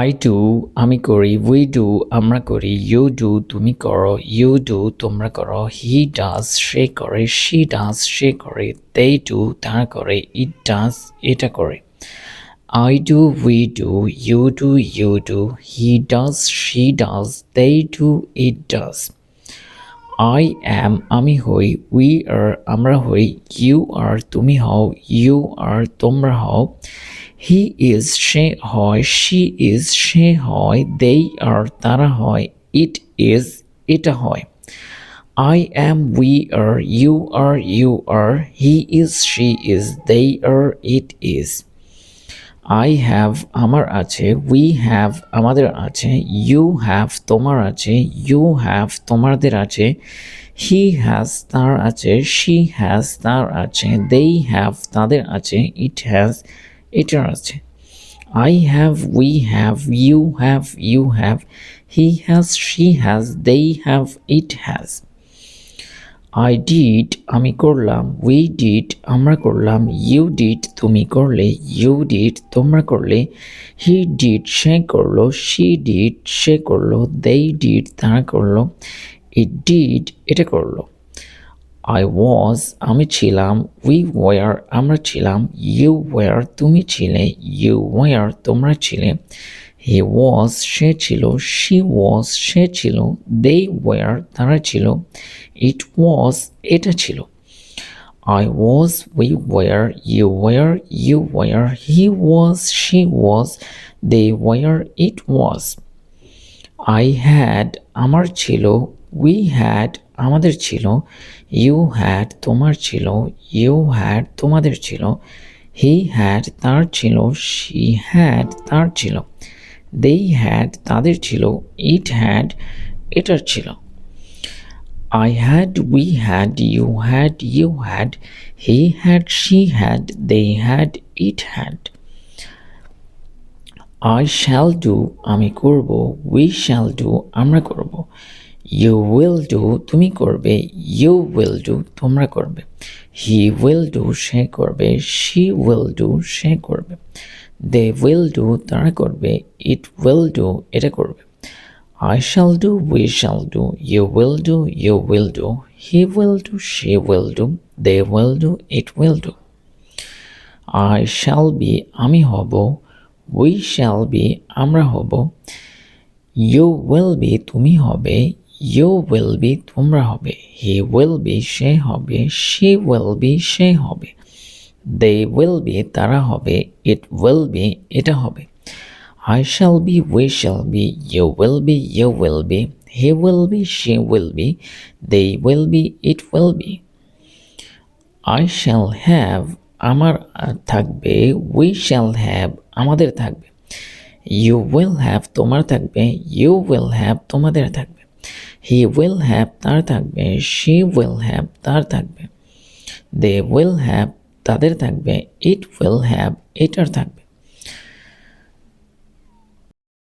I do আমি করি we do আমরা করি ইউ ডু তুমি করো ইউ ডু তোমরা করো হি ডাজ সে করে শি ডাজ সে করে দে ডু তারা করে ইট ডাজ এটা করে। I do we do you do you do he does she does they do it does I am আমি হই উই আর আমরা হই ইউ আর তুমি হও ইউ আর তোমরা হও। হি ইজ সে হয় শি ইজ সে হয় দেই আর তারা হয় ইট ইজ এটা হয়। I am we are you are you are he is she is they are it is I have আমার আছে উই হ্যাভ আমাদের আছে ইউ হ্যাভ তোমার আছে ইউ হ্যাভ তোমাদের আছে হি হ্যাজ তার আছে শি হ্যাজ তার আছে দেই হ্যাভ তাদের আছে ইট হ্যাজ এটার আছে I have we have you have you have he has she has they have it has I did আমি করলাম উই ডিড আমরা করলাম ইউ ডিড তুমি করলে ইউ ডিড তোমরা করলে হি ডিড সে করল শি ডিড সে করল দেই ডিড তারা করল ইট ডিড এটা করল। আই ওয়াজ আমি ছিলাম উই ওয়ার আমরা ছিলাম ইউ ওয়ার তুমি ছিলে ইউ ওয়ার তোমরা ছিলে হি ওয়াজ সে ছিল শি ওয়াজ সে ছিল দে ওয়ার তারা ছিল ইট ওয়াজ এটা ছিল I was we were you were you were he was she was they were it was I had আমার ছিল উই হ্যাড আমাদের ছিল ইউ হ্যাড তোমার ছিল ইউ হ্যাড তোমাদের ছিল হি হ্যাড তার ছিল শি হ্যাড তার ছিল দে হ্যাড তাদের ছিল ইট হ্যাড এটার ছিল। I had we had you had you had he had she had they had it had I shall do আমি করব উই শ্যাল ডু আমরা করব। ইউ উইল ডু তুমি করবে ইউ উইল ডু তোমরা করবে হি উইল ডু সে করবে শি উইল ডু সে করবে দে উইল ডু তারা করবে ইট উইল ডু এটা করবে I shall do we shall do you will do you will do he will do she will do they will do it will do I shall be আমি হব we shall B আমরা হব you will B তুমি হবে you will B তোমরা হবে। হি will B সে হবে। She will B সে হবে। দে উইল বি তারা হবে। ইট উইল বি এটা হবে। I shall be we shall be you will be you will be he will be she will be they will be it will be I shall have আমার থাকবে। We shall have আমাদের থাকবে। You will have তোমার থাকবে। You will have তোমাদের থাকবে। He will have তার থাকবে শি উইল হ্যাভ তার থাকবে। দে উইল হ্যাভ তাদের থাকবে ইট উইল হ্যাভ এটার থাকবে।